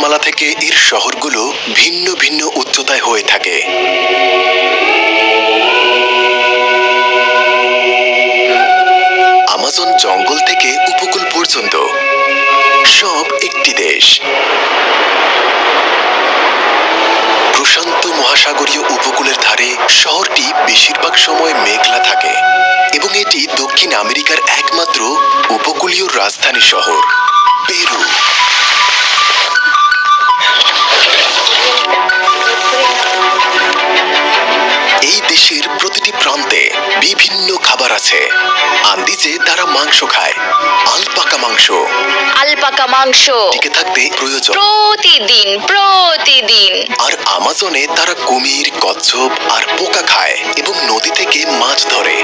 পর্বতমালা থেকে এর শহরগুলো ভিন্ন ভিন্ন উচ্চতায় হয়ে থাকে। আমাজন জঙ্গল থেকে উপকূল পর্যন্ত। সব একটি দেশ। প্রশান্ত মহাসাগরীয় উপকূলের ধারে শহরটি বেশিরভাগ সময় মেঘলা থাকে এবং এটি দক্ষিণ আমেরিকার একমাত্র উপকূলীয় রাজধানী শহর, পেরু। এই দেশের প্রতিটি প্রান্তে বিভিন্ন খাবার আছে। আন্দিজে তারা মাংস খায়। আলপাকা মাংস। আলপাকা মাংস। টিকে থাকতে প্রয়োজন। প্রতিদিন প্রতিদিন। আর আমাজনে তারা কুমির কচ্ছপ আর পোকা খায় এবং নদী থেকে মাছ ধরে।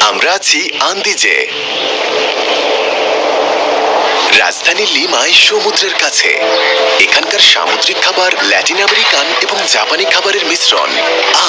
আমরা আছি আন্দিজে। রাজধানী লিমায় সমুদ্রের কাছে। এখানকার সামুদ্রিক খাবার, ল্যাটিন আমেরিকান এবং জাপানি খাবারের মিশ্রণ।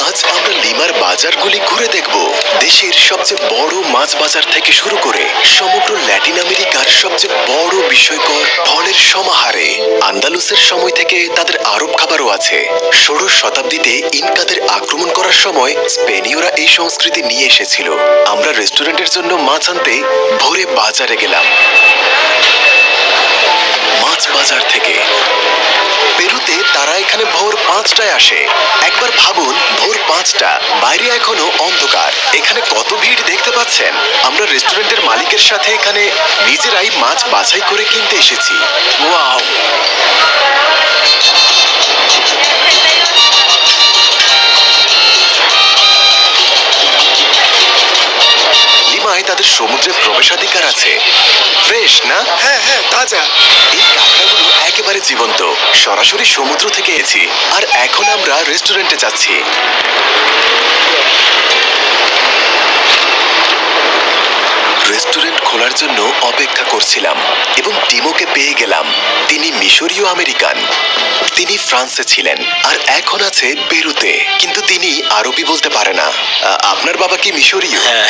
আজ আমরা লিমার বাজারগুলি ঘুরে দেখব। দেশের সবচেয়ে বড় মাছ বাজার থেকে শুরু করে সমগ্র ল্যাটিন আমেরিকার সবচেয়ে বড় বিষয়কর ফলের সমাহারে। আন্দালুসের সময় থেকে তাদের আরব খাবারও আছে। ষোড়শ শতাব্দীতে ইনকাদের আক্রমণ করার সময় স্পেনীয়রা এই সংস্কৃতি নিয়ে এসেছিল। আমরা রেস্টুরেন্টের জন্য মাছ আনতে ভোরে বাজারে গেলাম। মাছ বাজার থেকে। পেরুতে তারা এখানে ভোর পাঁচটায় আসে। একবার ভাবুন, ভোর পাঁচটা। বাইরে এখনও অন্ধকার। এখানে কত ভিড় দেখতে পাচ্ছেন? আমরা রেস্টুরেন্টের মালিকের সাথে এখানে নিজেরাই মাছ বাছাই করে কিনতে এসেছি। ওয়াও! লিমায় তাদের সমুদ্রে প্রবেশাধিকার আছে। ফ্রেশ না? হ্যাঁ হ্যাঁ তাজা। এই কাঁকড়াগুলো একেবারে জীবন্ত। সরাসরি সমুদ্র থেকে এসেছি আর এখন আমরা রেস্টুরেন্টে যাচ্ছি রেস্টুরেন্ট খোলার জন্য অপেক্ষা করছিলাম এবং টিমোকে পেয়ে গেলাম। তিনি মিশরীয় আমেরিকান। তিনি ফ্রান্সে ছিলেন আর এখন আছে পেরুতে। কিন্তু তিনি আরবি বলতে পারে না। আ- আপনার বাবা কি মিশরীয়? হ্যাঁ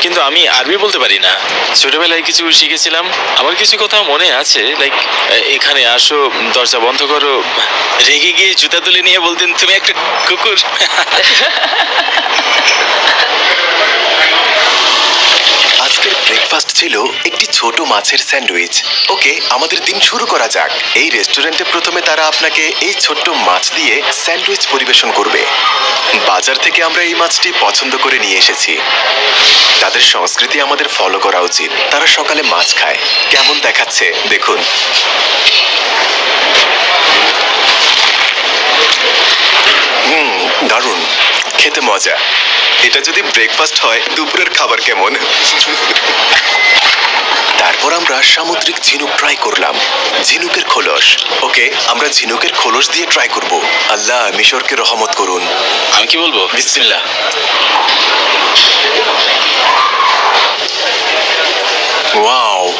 কিন্তু আমি আরবি বলতে পারি না। ছোটবেলায় কিছু শিখেছিলাম। আমার কিছু কথা মনে আছে লাইক এখানে আসো দরজা বন্ধ করো রেগে গিয়ে জুতা তুলে নিয়ে বলতেন তুমি একটা কুকুর। আজকের ব্রেকফাস্ট ছিল একটি ছোট মাছের স্যান্ডউইচ। ওকে, আমাদের দিন শুরু করা যাক। এই রেস্টুরেন্টে প্রথমে তারা আপনাকে এই ছোট্ট মাছ দিয়ে স্যান্ডউইচ পরিবেশন করবে। বাজার থেকে আমরা এই মাছটি পছন্দ করে নিয়ে এসেছি। তাদের সংস্কৃতি আমাদের ফলো করা উচিত। তারা সকালে মাছ খায়। কেমন দেখাচ্ছে? দেখুন। হুম দারুণ। খেতে মজা। এটা যদি ব্রেকফাস্ট হয় দুপুরের খাবার কেমন? তারপর আমরা সামুদ্রিক ঝিনুক ট্রাই করলাম। ঝিনুকের খোলস। ওকে আমরা ঝিনুকের খোলস দিয়ে ট্রাই করব। আল্লাহ মিশরকে রহমত করুন। আমি কি বলব? বিসমিল্লাহ। ওয়াও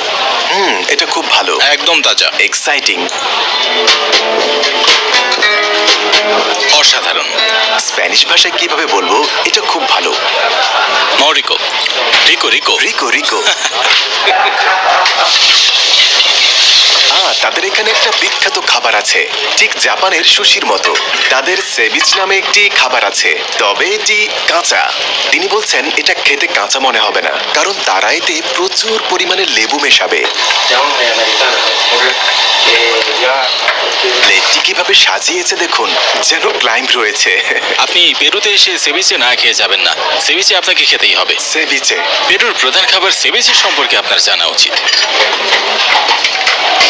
হুম এটা খুব ভালো। একদম তাজা। এক্সাইটিং অসাধারণ। স্প্যানিশ ভাষায় কীভাবে বলব এটা খুব ভালো। মরিকো। রিকো রিকো। রিকো রিকো। আহ, তাদের এখানে একটা বিখ্যাত খাবার আছে। ঠিক জাপানের সুশির মতো। তাদের সেবিচ নামে একটি খাবার আছে। তবে এটি কাঁচা। তিনি বলছেন এটা খেতে কাঁচা মনে হবে না। কারণ তারা এতে প্রচুর পরিমাণে লেবু মেশাবে। প্লেটটি কীভাবে সাজিয়েছে দেখুন যেন ক্লাইম্ব রয়েছে। আপনি পেরুতে এসে সেবিচে না খেয়ে যাবেন না। সেবিচে আপনাকে খেতেই হবে। সেবিচে। পেরুর প্রধান খাবার সেবিচে সম্পর্কে আপনার জানা উচিত।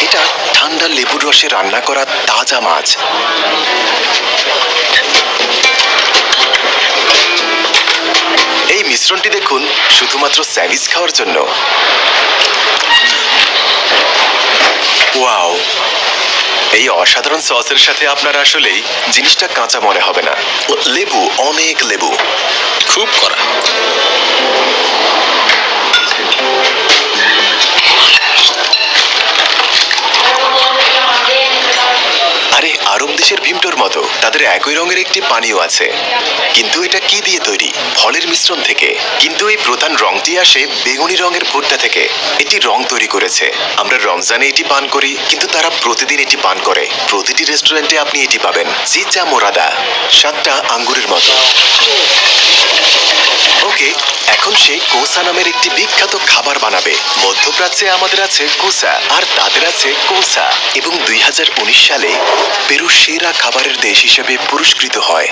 এটা ঠান্ডা লেবুর রসে রান্না করা তাজা মাছ। এই মিশ্রণটি দেখুন শুধুমাত্র স্যাভিস খাওয়ার জন্য। ওয়াও! এই অসাধারণ সসের সাথে আপনার আসলেই জিনিসটা কাঁচা মনে হবে না। লেবু, অনেক লেবু। খুব করা আরে আরবদের বাংলাদেশের ভীমটোর মতো, তাদের একই রঙের একটি পানীয় আছে। কিন্তু এটা কি দিয়ে তৈরি? ফলের মিশ্রণ থেকে। কিন্তু এই প্রধান রংটি আসে বেগুনি রঙের ভুট্টা থেকে। এটি রং তৈরি করেছে। আমরা রমজানে এটি পান করি, কিন্তু তারা প্রতিদিন এটি পান করে। প্রতিটি রেস্টুরেন্টে আপনি এটি পাবেন। চিচা মোরাদা। সাতটা আঙ্গুরের মতো। ওকে, এখন সে কোসা নামের একটি বিখ্যাত খাবার বানাবে। মধ্যপ্রাচ্যে আমাদের আছে কোসা, আর তাদের আছে কোসা। এবং দুই হাজার উনিশ সালে পেরু সেরা খাবারের দেশ হিসেবে পুরস্কৃত হয়।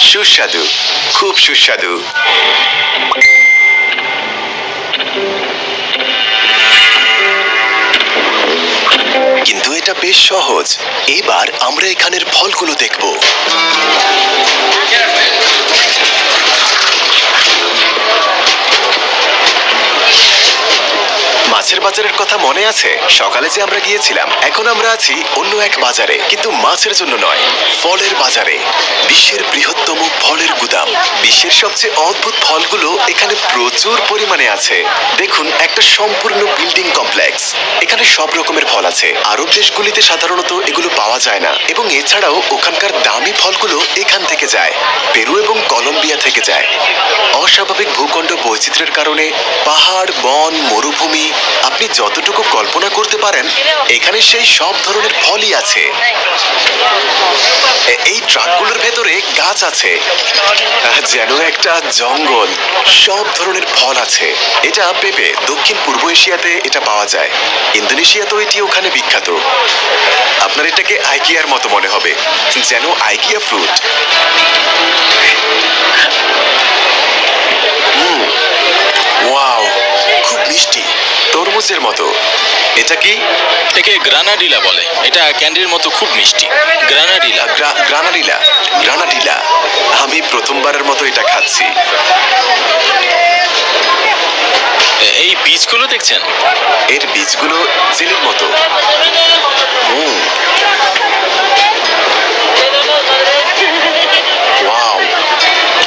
সুস্বাদু, খুব সুস্বাদু। কিন্তু এটা বেশ সহজ। এবার আমরা এখানের ফলগুলো দেখব। মাছের বাজারের কথা মনে আছে? সকালে যে আমরা গিয়েছিলাম, এখন আমরা আছি অন্য এক বাজারে, কিন্তু মাছের জন্য নয়, ফলের বাজারে। বিশ্বের বৃহত্তম ফলের গুদাম। বিশ্বের সবচেয়ে অদ্ভুত ফলগুলো এখানে প্রচুর পরিমাণে আছে। দেখুন, একটা সম্পূর্ণ বিল্ডিং কমপ্লেক্স। এখানে সব রকমের ফল আছে। আরব দেশগুলিতে সাধারণত এগুলো পাওয়া যায় না। এবং এছাড়াও ওখানকার দামি ফলগুলো এখান থেকে যায়। পেরু এবং কলম্বিয়া থেকে যায়। অস্বাভাবিক ভূখণ্ড বৈচিত্র্যের কারণে পাহাড়, বন, মরুভূমি আপনি যতটুকু কল্পনা করতে পারেন, এখানে সেই সব ধরনের ফলই আছে। এই ট্রাকগুলোর ভেতরে গাছ আছে, যেন একটা জঙ্গল, সব ধরনের ফল আছে। এটা পেঁপে, দক্ষিণ পূর্ব এশিয়াতে এটা পাওয়া যায়। ইন্দোনেশিয়াতেও এটি ওখানে বিখ্যাত। আপনার এটাকে আইকিয়ার মতো মনে হবে, যেন আইকিয়া ফ্রুট। তরমুজের মতো। এটা কি? একে গ্রানাডিলা বলে। এটা ক্যান্ডির মতো খুব মিষ্টি। গ্রানাডিলা। গ্রা- গ্রানাডিলা গ্রানাডিলা। আমি প্রথমবারের মতো এটা খাচ্ছি। এই বীজগুলো দেখছেন? এর বীজগুলো জেলের মতো। হুম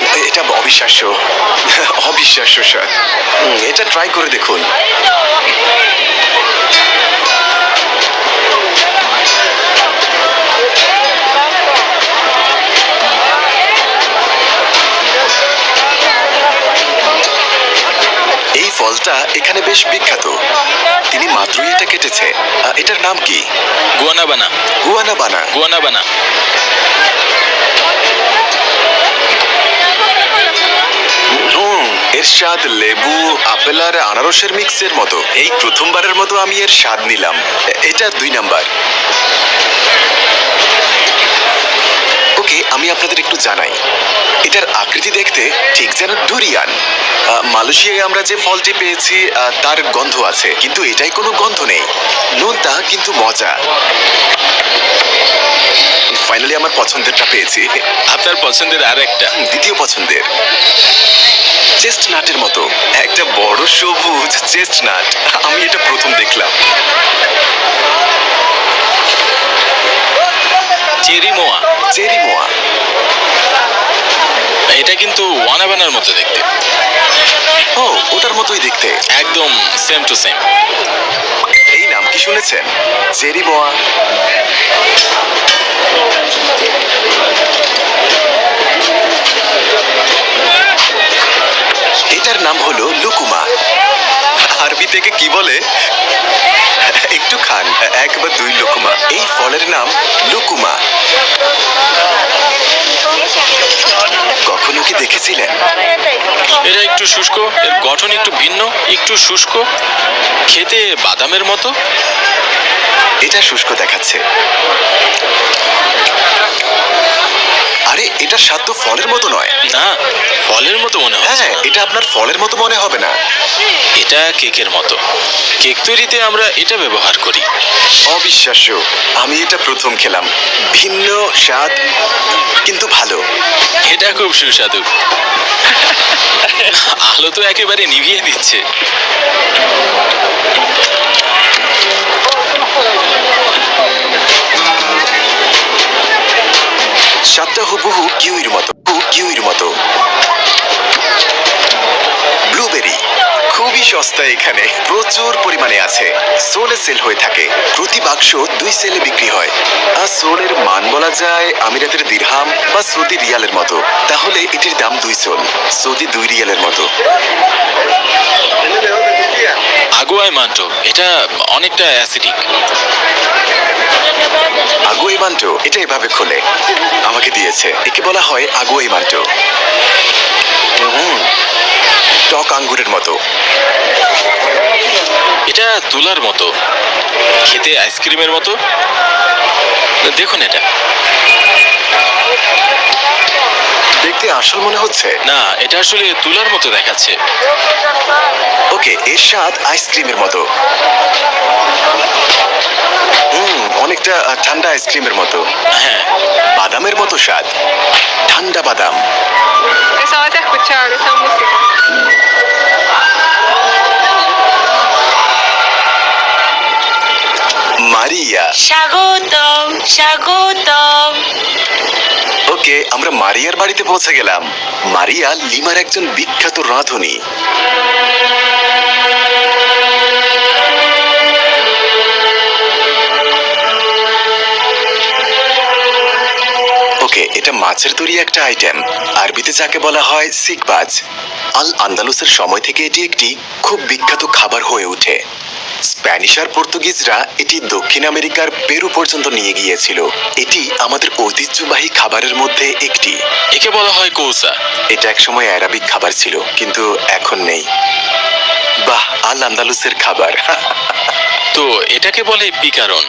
এটা অবিশ্বাস্য। অবিশ্বাস্য স্যার। এটা ট্রাই করে দেখুন। এই ফলটা এখানে বেশ বিখ্যাত। তিনি মাত্রই এটা কেটেছে। এটার নাম কি? গুয়ানাবানা। গুয়ানা বানা গুয়ানাবানা। হুম, এর স্বাদ লেবু, আপেল আর আনারসের মিক্সের মতো। এই প্রথমবারের মতো আমি এর স্বাদ নিলাম। এটা দুই নাম্বার। ওকে আমি আপনাদের একটু জানাই। এটার আকৃতি দেখতে ঠিক যেন ডুরিয়ান। মালয়েশিয়ায় আমরা যে ফলটি পেয়েছি তার গন্ধ আছে কিন্তু এটাই কোনো গন্ধ নেই। নোনতা কিন্তু মজা। ফাইনালি আমার পছন্দেরটা পেয়েছি। আপনার পছন্দের আর একটা দ্বিতীয় পছন্দের। চেস্ট নাটের মতো। একটা বড় সবুজ চেস্ট নাট আমি এটা প্রথম দেখলাম। চেরি মোয়া চেরি মোয়া এটা কিন্তু ওয়ানাবানার মতো দেখতে। ও, ওটার মতোই দেখতে। একদম সেম টু সেম এই নাম কি শুনেছেন? চেরি মোয়া এটার নাম হলো লুকুমা। আরবি থেকে কি বলে? একটু খান এক বা দুই লুকুমা। এই ফলের নাম লুকুমা। কখনো কি দেখেছিলেন? এটা একটু শুষ্ক এর গঠন একটু ভিন্ন একটু শুষ্ক। খেতে বাদামের মতো। এটা শুষ্ক দেখাচ্ছে। আরে এটা স্বাদ তো ফলের মতো নয়। না ফলের মতো মনে হয় হ্যাঁ এটা আপনার ফলের মতো মনে হবে না। এটা কেকের মতো। কেক তৈরিতে আমরা এটা ব্যবহার করি। অবিশ্বাস্য আমি এটা প্রথম খেলাম। ভিন্ন স্বাদ কিন্তু ভালো। এটা খুব সুস্বাদু। আলো তো একেবারে নিভিয়ে দিচ্ছে। স্বাদটা হুবহু কিউইর মতো কিউইর মতো। ব্লুবেরি। খুবই সস্তা এখানে। প্রচুর পরিমাণে আছে। সোলে সেল হয়ে থাকে। প্রতি বাক্স দুই সেলে বিক্রি হয়। আর সোলের মান বলা যায় আমিরাতের দিরহাম বা সৌদি রিয়ালের মতো। তাহলে এটির দাম দুই সোল সৌদি দুই রিয়ালের মতো। আগুয়ায় মান্টো এটা অনেকটা অ্যাসিডিক আগুয়াই মান্টো এটা এভাবে খোলে। আমাকে দিয়েছে। একে বলা হয় আগুয়াই মান্টো। টক আঙ্গুরের মতো। এটা তুলার মতো। খেতে আইসক্রিমের মতো। দেখুন এটা। দেখতে আসল মনে হচ্ছে। না এটা আসলে তুলার মতো দেখাচ্ছে। ওকে এর স্বাদ আইসক্রিমের মতো। অনেকটা ঠান্ডা আইসক্রিমের মতো। হ্যাঁ। বাদামের মতো স্বাদ। ঠান্ডা বাদাম। Esa a escuchar esa música. মারিয়া। স্বাগতম স্বাগতম। ওকে আমরা মারিয়ার বাড়িতে পৌঁছে গেলাম। মারিয়া লিমার একজন বিখ্যাত রাঁধুনি। ওকে এটা মাছের তৈরি একটা আইটেম আরবিতে যাকে বলা হয় সিকবাজ আল আন্দালুসের সময় থেকে এটি একটি খুব বিখ্যাত খাবার হয়ে ওঠে। স্প্যানিশ আর পর্তুগিজরা এটি দক্ষিণ আমেরিকার পেরু পর্যন্ত নিয়ে গিয়েছিল। এটি আমাদের ঐতিহ্যবাহী খাবারের মধ্যে একটি। একে বলা হয় কৌসা। এটা একসময় অ্যারাবিক খাবার ছিল কিন্তু এখন নেই। বাহ আল আন্দালুসের খাবার। তো এটাকে বলে পিকারন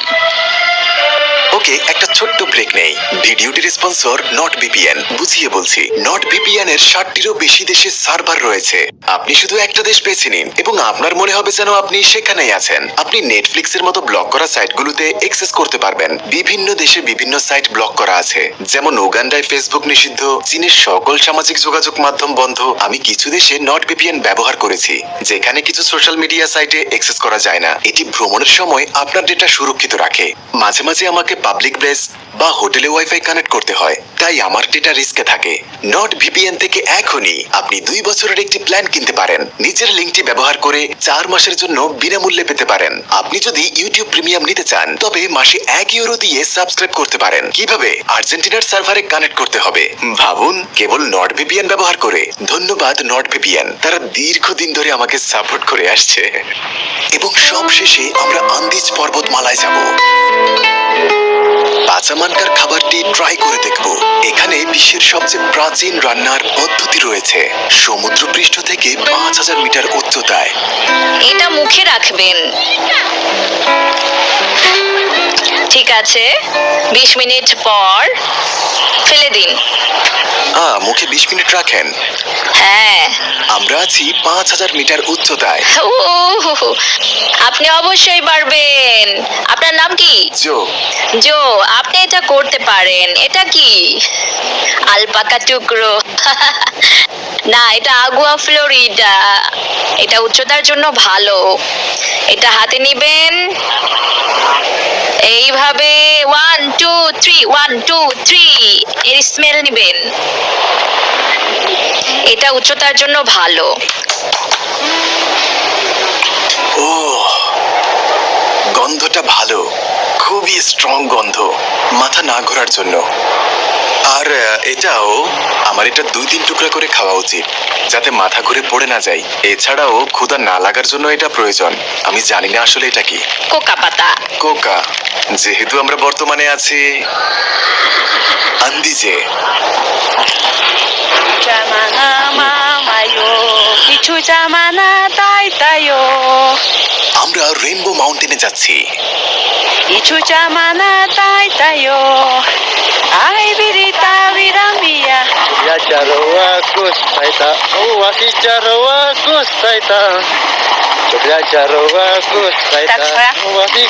ওকে, একটা ছোট্ট ব্রেক নেই। ভিডিওটির স্পন্সর নট বিপিএন বুঝিয়ে বলছি নট বিপিএন এর ষাটটিরও বেশি দেশে সার্ভার রয়েছে। আপনি শুধু একটা দেশ বেছে নিন, এবং আপনার মনে হবে যেন আপনি সেখানেই আছেন। আপনি নেটফ্লিক্স এর মতো ব্লক করা সাইটগুলোতে অ্যাক্সেস করতে পারবেন। বিভিন্ন দেশে বিভিন্ন সাইট ব্লক করা আছে। যেমন উগান্ডায় ফেসবুক নিষিদ্ধ, চীনের সকল সামাজিক যোগাযোগ মাধ্যম বন্ধ। আমি কিছু দেশে নট বিপিএন ব্যবহার করেছি, যেখানে কিছু সোশ্যাল মিডিয়া সাইটে এক্সেস করা যায় না। এটি ভ্রমণের সময় আপনার ডেটা সুরক্ষিত রাখে। মাঝে মাঝে আমাকে পাবলিক প্লেস বা হোটেলে ওয়াইফাই কানেক্ট করতে হয়। তাই আমার ডেটা রিস্কে থাকে। নট ভিপিএন থেকে এখনই আপনি দুই বছরের একটি প্ল্যান কিনতে পারেন। নিজের লিঙ্কটি ব্যবহার করে চার মাসের জন্য বিনামূল্যে পেতে পারেন। আপনি যদি ইউটিউব প্রিমিয়াম নিতে চান, তবে মাসে এক ইউরো দিয়ে সাবস্ক্রাইব করতে পারেন। কীভাবে? আর্জেন্টিনার সার্ভারে কানেক্ট করতে হবে। ভাবুন, কেবল নট ভিপিএন ব্যবহার করে। ধন্যবাদ নট ভিপিএন তারা দীর্ঘদিন ধরে আমাকে সাপোর্ট করে আসছে। এবং সবশেষে আমরা আন্দিজ পর্বতমালায় যাব। পাচামানকার খাবারটি ট্রাই করে দেখব। এখানে বিশ্বের সবচেয়ে প্রাচীন রান্নার পদ্ধতি রয়েছে। সমুদ্রপৃষ্ঠ থেকে পাঁচ হাজার মিটার উচ্চতায়। এটা মুখে রাখবেন। ঠিক আছে। বিশ মিনিট পর হ্যাঁ মুখে বিশ মিনিট রাখেন। হ্যাঁ। আমরা আছি পাঁচ হাজার মিটার উচ্চতায়। ও আপনি অবশ্যই পারবেন। আপনার নাম কি? জো। জো আপনি এটা করতে পারেন। এটা কি? আলপাকা টুকরো। না এটা আগুয়া ফ্লোরিডা। এটা উচ্চতার জন্য ভালো। এটা হাতে নিবেন। এইভাবে one, two, three, one, two, three, এর স্মেল নিবেন। এটা উচ্চতার জন্য ভালো। গন্ধটা ভালো। খুবই স্ট্রং গন্ধ, মাথা না ঘোরার জন্য। আর এটাও আমার এটা দুই তিন টুকরা করে খাওয়া উচিত যাতে মাথা ঘুরে পড়ে না যায়। এছাড়াও ক্ষুদা না লাগার জন্য এটা প্রয়োজন। আমি জানি না আসলে এটা কি। কোকা পাতা। কোকা। যেহেতু আমরা বর্তমানে আছি আন্দিজে। মামায়ো। কিছু জামানা তাই তাইও আমরা রেনবো মাউন্টেনে যাচ্ছি কিছু জামানা তাই তাইও আই বিরিতা বিরামিয়া Ya jarowa kus taita Oh asi jarowa kus taita Ya jarowa kus taita Tak, Sarah. Oh asi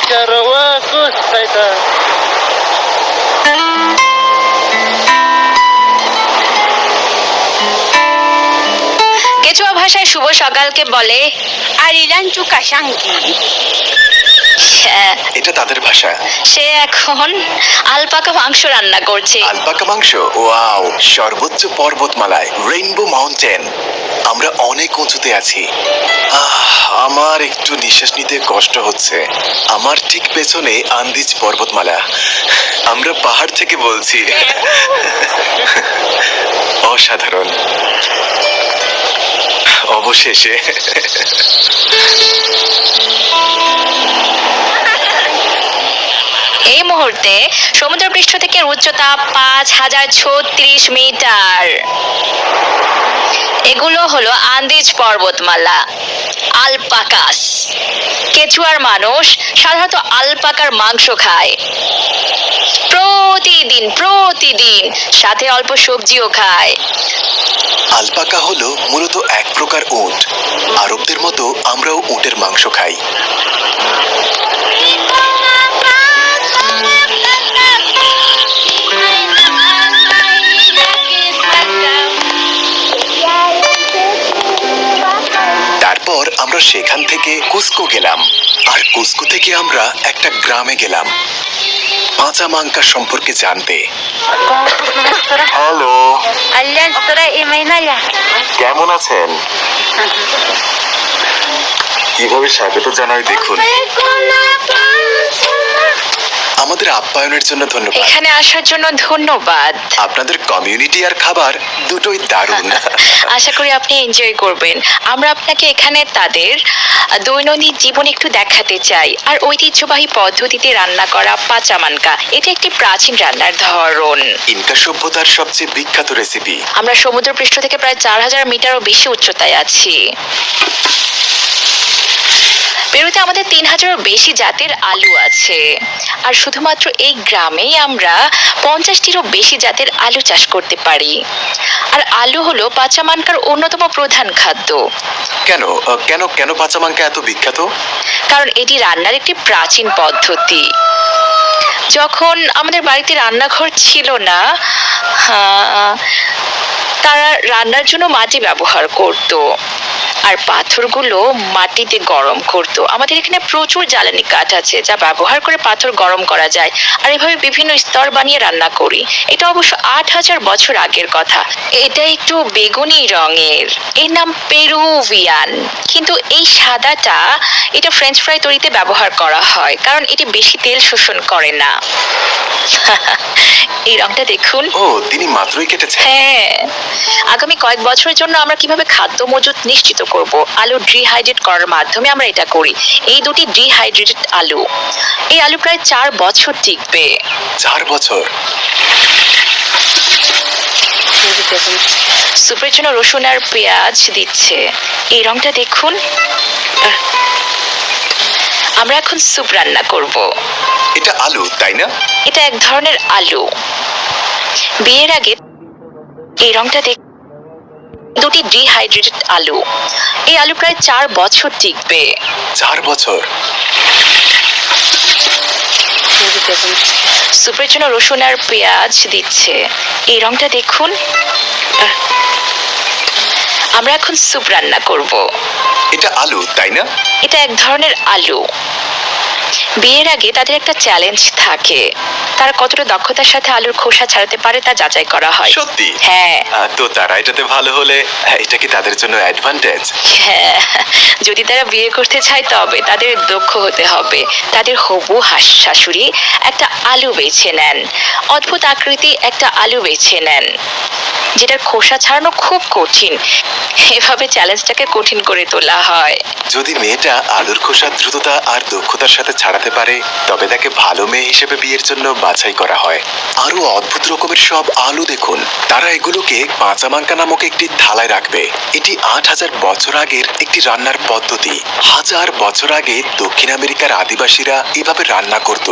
ভাষায় শুভ সকালকে বলে আরিলান চুকা শাঙ্কি হ্যাঁ, এটা তাদের ভাষা। সে এখন আলপাকা মাংস রান্না করছে। আলপাকা মাংস? ওয়াও সর্বোচ্চ পর্বতমালায় রেইনবো মাউন্টেন। আমরা অনেক উঁচুতে আছি। আহ, আমার একটু নিঃশ্বাস নিতে কষ্ট হচ্ছে। আমার ঠিক পেছনে আন্দিজ পর্বতমালা। আমরা পাহাড় থেকে বলছি। অসাধারণ। অবশেষে। এই মুহূর্তে সমুদ্রপৃষ্ঠ থেকে উচ্চতা পাঁচ হাজার ছত্রিশ মিটার। এগুলো হলো আন্দিজ পর্বতমালা আলপাকাস। কেচুয়ার মানুষ সাধারণত আলপাকার মাংস খায়। প্রতিদিন প্রতিদিন সাথে অল্প সবজিও খায়। আলপাকা হলো মূলত এক প্রকার উট। আরবদের মতো আমরাও উটের মাংস খাই। তারপর আমরা সেখান থেকে কুস্কো গেলাম। আর কুস্কো থেকে আমরা একটা গ্রামে গেলাম। পাঁচামাঙ্কা সম্পর্কে জানতে। হ্যালো. কেমন আছেন? কীভাবে স্বাগত জানাই দেখুন। আমাদের আপ্যায়নের জন্য ধন্যবাদ। এখানে আসার জন্য ধন্যবাদ। আপনাদের কমিউনিটি আর খাবার দুটোই দারুণ। আশা করি আপনি এনজয় করবেন। আমরা আপনাকে এখানে তাদের দৈনন্দিন জীবন একটু দেখাতে চাই। আর ঐতিহ্যবাহী পদ্ধতিতে রান্না করা পাচামানকা এটা একটি প্রাচীন রান্নার ধরন। ইনকা সভ্যতার সবচেয়ে বিখ্যাত রেসিপি আমরা সমুদ্রপৃষ্ঠ থেকে প্রায় চার হাজার মিটারও বেশি উচ্চতায় আছি। পেরুতে আমাদের তিন হাজারও বেশি জাতের আলু আছে। আর শুধুমাত্র এই গ্রামেই আমরা পঞ্চাশটিরও বেশি জাতের আলু চাষ করতে পারি। আর আলু হলো পাচামানকার অন্যতম প্রধান খাদ্য। কেন? কেন কেন পাচামাঙ্কা এত বিখ্যাত? কারণ এটি রান্নার একটি প্রাচীন পদ্ধতি। যখন আমাদের বাড়িতে রান্নাঘর ছিল না তারা রান্নার জন্য মাটি ব্যবহার করত। আর পাথরগুলো মাটিতে গরম করতো। আমাদের এখানে প্রচুর জ্বালানি কাঠ আছে যা ব্যবহার করে পাথর গরম করা যায়। আর এভাবে বিভিন্ন স্তর বানিয়ে রান্না করি। এটা অবশ্য আট হাজার বছর আগের কথা। এটা একটু বেগুনি রঙের। এর নাম পেরুভিয়ান। কিন্তু এই সাদাটা এটা ফ্রেঞ্চ ফ্রাই তৈরিতে ব্যবহার করা হয়। কারণ এটি বেশি তেল শোষণ করে না। এই রংটা দেখুন। ও তিনি মাত্রই কেটেছেন। হ্যাঁ। আগামী কয়েক বছরের জন্য আমরা কীভাবে খাদ্য মজুত নিশ্চিত করব। আলু ডিহাইড্রেট করার মাধ্যমে আমরা এটা করি। এই দুটি ডিহাইড্রেটেড আলু। এই আলু প্রায় চার বছর টিকবে। চার বছর? সুপের জন্য রসুন আর পেঁয়াজ দিচ্ছে। এই রংটা দেখুন। আমরা এখন স্যুপ রান্না করব। এটা আলু তাই না? এটা এক ধরনের আলু। বিয়ের আগে এই রংটা দেখ দুটি ডিহাইড্রেটেড আলু। এই আলু প্রায় চার বছর টিকবে। চার বছর? সুপের জন্য রসুন আর পেঁয়াজ দিচ্ছে। এই রংটা দেখুন। আমরা এখন স্যুপ রান্না করব। এটা আলু তাই না? এটা এক ধরনের আলু। বিয়ের আগে তাদের একটা চ্যালেঞ্জ থাকে। তারা কতটা দক্ষতার সাথে আলুর খোসা ছাড়াতে পারে তা যাচাই করা হয়। সত্যি? হ্যাঁ। আহ, তো তারা এটাতে ভালো হলে আহ, এটা কি তাদের জন্য অ্যাডভান্টেজ হ্যাঁ। যদি তারা বিয়ে করতে চায় তবে তাদের দক্ষ হতে হবে। তাদের হবু হাস শাশুড়ি একটা আলু বেছে নেন। অদ্ভুত আকৃতি একটা আলু বেছে নেন। যেটার খোসা ছাড়ানো খুব কঠিন। এভাবে চ্যালেঞ্জটাকে কঠিন করে তোলা হয়। যদি মেয়েটা আলুর খোসা দ্রুততা আর দক্ষতার সাথে ছাড়াতে পারে, তবে তাকে ভালো মেয়ে হিসেবে বিয়ের জন্য বাছাই করা হয়। আরও অদ্ভুত রকমের সব আলু দেখুন। তারা এগুলোকে পাঁচামাঙ্কা নামক একটি থালায় রাখবে। এটি আট হাজার বছর আগের একটি রান্নার পদ্ধতি। হাজার বছর আগে দক্ষিণ আমেরিকার আদিবাসীরা এভাবে রান্না করত।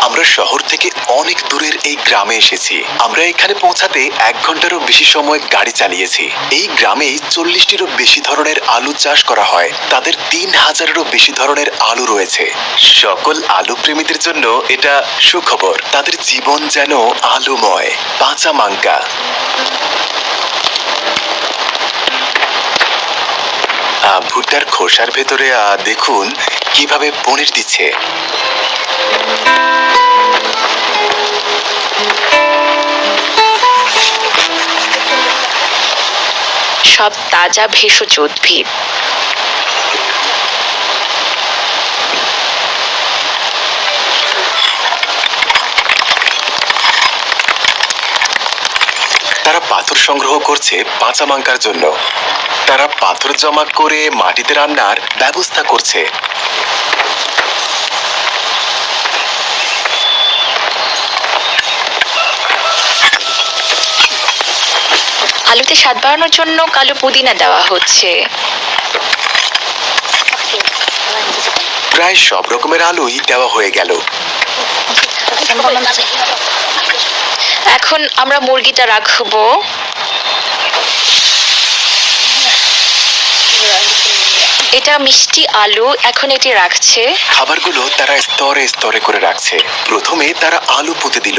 আমরা শহর থেকে অনেক দূরের এই গ্রামে এসেছি। আমরা এখানে পৌঁছাতে এক ঘন্টারও বেশি সময় গাড়ি চালিয়েছি। এই গ্রামে চল্লিশটিরও বেশি ধরনের আলু চাষ করা হয়। তাদের তিন হাজারেরও বেশি ধরনের আলু রয়েছে। সকল আলু প্রেমীদের জন্য এটা সুখবর। তাদের জীবন যেন আলুময়। পাঁচা মাঙ্কা ভুট্টার খোসার ভেতরে দেখুন কীভাবে পনির দিচ্ছে। সব তাজা, ভেষজ উদ্ভিদ। তারা পাথর সংগ্রহ করছে পাঁচা মাঙ্কার জন্য তারা পাথর জমা করে মাটিতে রান্নার ব্যবস্থা করছে আলুতে স্বাদ বাড়ানোর জন্য কালো পুদিনা দেওয়া হচ্ছে প্রায় সব রকমের আলুই দেওয়া হয়ে গেল এখন আমরা মুরগিটা রাখব। এটা মিষ্টি আলু, এখন এটি রাখছে। খাবারগুলো তারা স্তরে স্তরে করে রাখছে। প্রথমে তারা আলু পুঁতে দিল,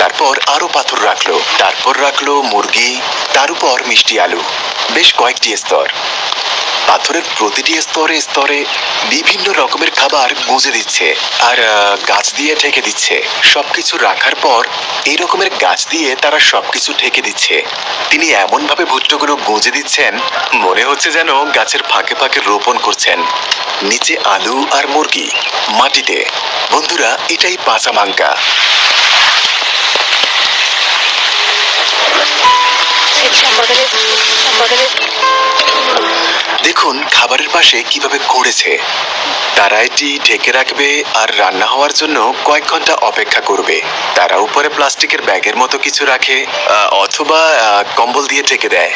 তারপর আরও পাথর রাখল, তারপর রাখল মুরগি, তার উপর মিষ্টি আলু, বেশ কয়েকটি স্তর। পাথরের প্রতিটি স্তরে স্তরে বিভিন্ন রকমের খাবার গুঁজে দিচ্ছে আর গাছ দিয়ে ঢেকে দিচ্ছে। সবকিছু রাখার পর এই রকমের গাছ দিয়ে তারা সবকিছু ঢেকে দিচ্ছে। তিনি এমন ভাবে ভুট্টোগুলো গুঁজে দিচ্ছেন, মনে হচ্ছে যেন গাছের ফাঁকে ফাঁকে রোপণ করছেন। নিচে আলু আর মুরগি, মাটিতে। বন্ধুরা, এটাই পাঁচা মাঙ্কা দেখুন খাবারের পাশে কীভাবে করেছে তারা এটি ঢেকে রাখবে আর রান্না হওয়ার জন্য কয়েক ঘণ্টা অপেক্ষা করবে। তারা উপরে প্লাস্টিকের ব্যাগের মতো কিছু রাখে অথবা কম্বল দিয়ে ঢেকে দেয়।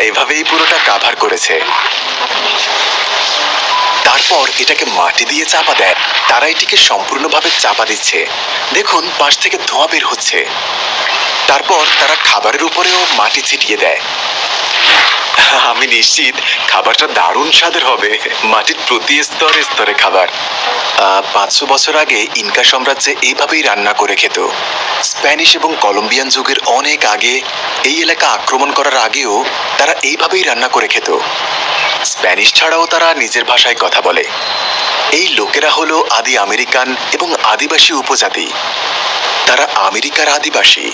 এভাবেই পুরোটা কাভার করেছে। তারপর এটাকে মাটি দিয়ে চাপা দেয়। তারা এটিকে সম্পূর্ণভাবে চাপা দিচ্ছে। দেখুন, পাশ থেকে ধোঁয়া বের হচ্ছে। তারপর তারা খাবারের উপরেও মাটি ছিটিয়ে দেয়। আমি নিশ্চিত খাবারটা দারুণ স্বাদের হবে। মাটির প্রতি স্তরে স্তরে খাবার। পাঁচশো বছর আগে ইনকা সাম্রাজ্যে এইভাবেই রান্না করে খেত। স্প্যানিশ এবং কলম্বিয়ান যুগের অনেক আগে এই এলাকা আক্রমণ করার আগেও তারা এইভাবেই রান্না করে খেত। স্প্যানিশ ছাড়াও তারা নিজের ভাষায় কথা বলে এই লোকেরা হলো আদি আমেরিকান এবং আদিবাসী উপজাতি তারা আমেরিকার আদিবাসী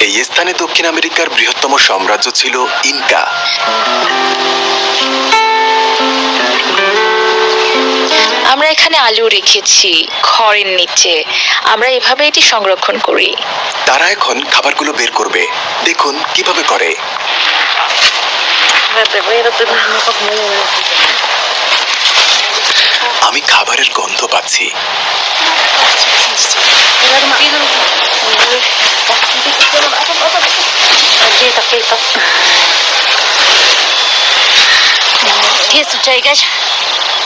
এই স্থানে দক্ষিণ আমেরিকার বৃহত্তম সাম্রাজ্য ছিল ইনকা আমরা এখানে আলু রেখেছি খড়ের নিচে আমরা এভাবে এটি সংরক্ষণ করি তারা এখন খাবারগুলো বের করবে দেখুন কীভাবে করে আমি খাবারের গন্ধ পাচ্ছি।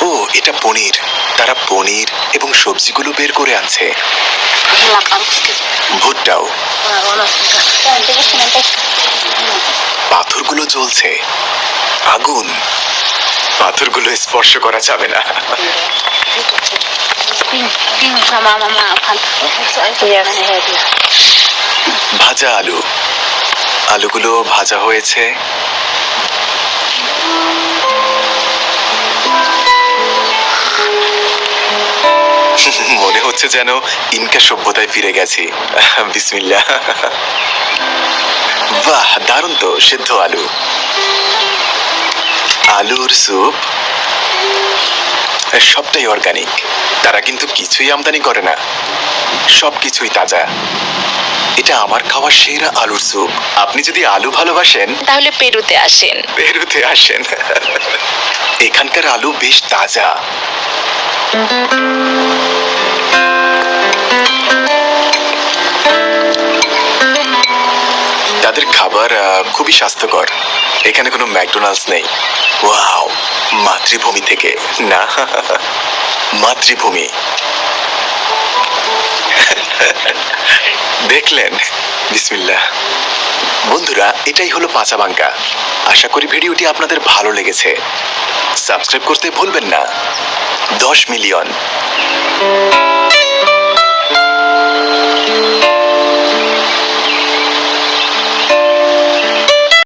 ও, এটা পনির। তারা পনির এবং সবজিগুলো বের করে আনছে। ভুট্টাও। পাথরগুলো জ্বলছে। আগুন। পাথরগুলো স্পর্শ করা যাবে না। ভাজা আলু। আলুগুলো ভাজা হয়েছে। মনে হচ্ছে যেন ইনকা সভ্যতায় ফিরে গেছি। বিসমিল্লা বাহ, দারুণ তো, সেদ্ধ আলু। আলুর স্যুপ। সবটাই অর্গানিক তারা কিন্তু কিছুই আমদানি করে না। সব কিছুই তাজা। এটা আমার খাওয়া সেরা আলুর স্যুপ। আপনি যদি আলু ভালোবাসেন তাহলে পেরুতে আসেন। পেরুতে আসেন। এখানকার আলু বেশ তাজা। তাদের খাবার খুবই স্বাস্থ্যকর। এখানে কোনো ম্যাকডোনাল্ডস নেই। ওয়াও, মাতৃভূমি থেকে, না? মাতৃভূমি। দেখলেন? বিসমিল্লাহ। বন্ধুরা, এটাই হলো পাঁচা বাঙ্কা আশা করি ভিডিওটি আপনাদের ভালো লেগেছে। সাবস্ক্রাইব করতে ভুলবেন না। দশ মিলিয়ন।